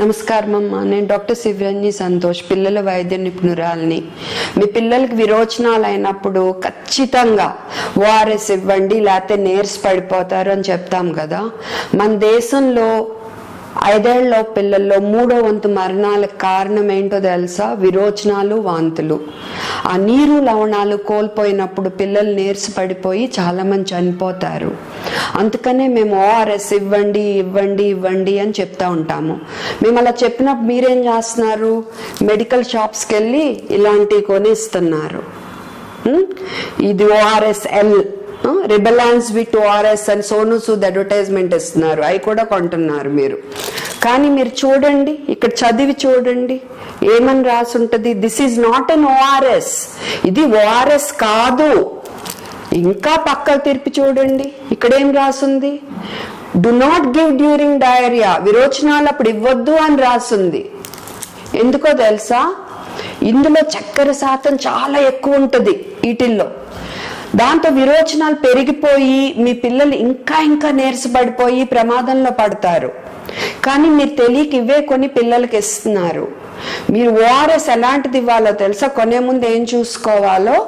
నమస్కారం అమ్మా. నేను డాక్టర్ శివరంజి సంతోష్. పిల్లల వైద్య నిపుణురాల్ని. మీ పిల్లలకి విరోచనాలు అయినప్పుడు ఖచ్చితంగా ఓఆర్ఎస్ ఇవ్వండి లేకపోతే నేర్స్ పడిపోతారు అని చెప్తాం కదా. మన దేశంలో ఐదేళ్ళ పిల్లల్లో మూడో వంతు మరణాలకు కారణం ఏంటో తెలుసా? విరోచనాలు వాంతులు. ఆ నీరు లవణాలు కోల్పోయినప్పుడు పిల్లలు నీరస పడిపోయి చాలా మంది చనిపోతారు. అందుకనే మేము ఓఆర్ఎస్ ఇవ్వండి ఇవ్వండి ఇవ్వండి అని చెప్తా ఉంటాము. మేము అలా చెప్పినప్పుడు మీరేం చేస్తున్నారు? మెడికల్ షాప్స్కి వెళ్ళి ఇలాంటివి కొని ఇస్తున్నారు ఇది ORS L. Rebalance with ORS అని సోను సూద్ అడ్వర్టైజ్మెంట్ ఇస్తున్నారు. అవి కూడా కొంటున్నారు మీరు. కానీ మీరు చూడండి ఇక్కడ చదివి చూడండి. ఏమని రాసి ఉంటుంది this is not an ORS ఇది ఓఆర్ఎస్ కాదు. ఇంకా పక్కకు తిరిపి చూడండి. ఇక్కడేం రాసుంది? Do not give during diarrhoea విరోచనాలు అప్పుడు ఇవ్వద్దు అని రాసుంది. ఎందుకో తెలుసా? ఇందులో చక్కెర శాతం చాలా ఎక్కువ ఉంటుంది. వీటిల్లో. దాంతో విరోచనాలు పెరిగిపోయి మీ పిల్లలు ఇంకా ఇంకా నీరసపడిపోయి ప్రమాదంలో పడతారు. కానీ మీరు తెలియక ఇవే కొని పిల్లలకి ఇస్తున్నారు. మీరు ఓఆర్ఎస్ ఎలాంటిది ఇవ్వాలో తెలుసా? కొనే ముందు ఏం చూసుకోవాలో?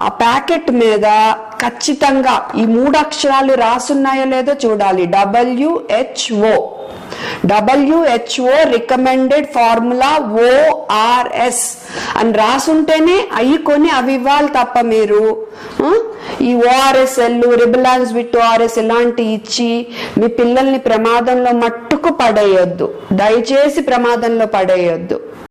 ఆ ప్యాకెట్ మీద ఖచ్చితంగా ఈ మూడు అక్షరాలు రాసున్నాయో లేదో చూడాలి. WHO WHO recommended formula ORS అని రాసుంటేనే అవి కొని అవి ఇవ్వాలి తప్ప మీరు. ఈ ORS L rebalance with ORS ఇలాంటి ఇచ్చి మీ పిల్లల్ని ప్రమాదంలో మట్టుకు పడేయొద్దు. దయచేసి ప్రమాదంలో పడేయొద్దు.